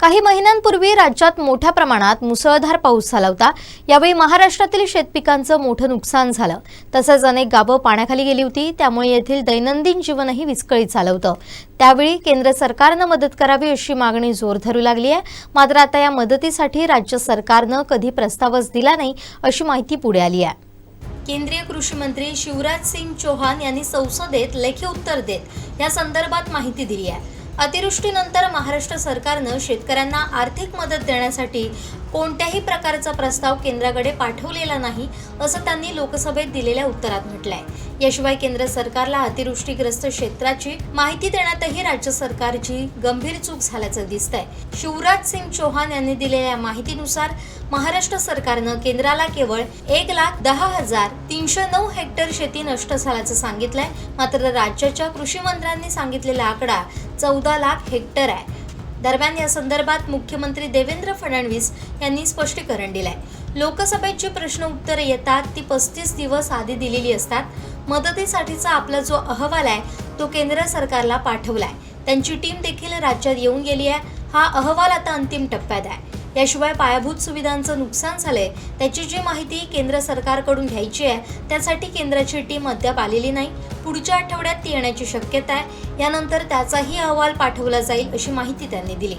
काही महिन्यांपूर्वी राज्यात मोठ्या प्रमाणात मुसळधार पाऊस झाला होता. यावेळी महाराष्ट्रातील शेतपिकांचं मोठं नुकसान झालं. तसंच अनेक गावं पाण्याखाली गेली होती त्यामुळे येथील दैनंदिन जीवनही विस्कळीत झालं होतं. त्यावेळी केंद्र सरकारनं मदत करावी अशी मागणी जोर धरू लागली आहे. मात्र आता या मदतीसाठी राज्य सरकारनं कधी प्रस्तावच दिला नाही अशी माहिती पुढे आली आहे. केंद्रीय कृषी मंत्री शिवराज सिंग चौहान यांनी संसदेत लेखी उत्तर देत या संदर्भात माहिती दिली आहे. अतिवृष्टीनंतर महाराष्ट्र सरकारनं शेतकऱ्यांना आर्थिक मदत देण्यासाठी कोणत्याही प्रकारचा प्रस्ताव केंद्राकडे पाठवलेला नाही असं त्यांनी लोकसभेत दिलेल्या उत्तरात म्हटलंय. याशिवाय केंद्र सरकारला अतिवृष्टीग्रस्त क्षेत्राची माहिती देण्यातही राज्य सरकारची गंभीर चूक झाल्याचं दिसतंय. शिवराज सिंग चौहान यांनी दिलेल्या माहितीनुसार महाराष्ट्र सरकारनं केंद्राला केवळ एक लाख दहा हजार तीनशे नऊ हेक्टर शेती नष्ट झाल्याचं सांगितलंय. मात्र राज्याच्या कृषी मंत्र्यांनी सांगितलेला आकडा चौदा लाख हेक्टर आहे. दरम्यान या संदर्भात मुख्यमंत्री देवेंद्र फडणवीस यांनी स्पष्टीकरण दिलंय. लोकसभेत जी प्रश्न उत्तरे येतात ती पस्तीस दिवस आधी दिलेली असतात. मदतीसाठीचा आपला जो अहवाल आहे तो केंद्र सरकारला पाठवलाय. त्यांची टीम देखील राज्यात येऊन गेली आहे. हा अहवाल आता अंतिम टप्प्यात आहे. याशिवाय पायाभूत सुविधांचं नुकसान झालंय त्याची जी माहिती केंद्र सरकारकडून घ्यायची आहे त्यासाठी केंद्राची टीम अद्याप आलेली नाही. पुढच्या आठवड्यात ती येण्याची शक्यता आहे. यानंतर त्याचाही अहवाल पाठवला जाईल अशी माहिती त्यांनी दिली.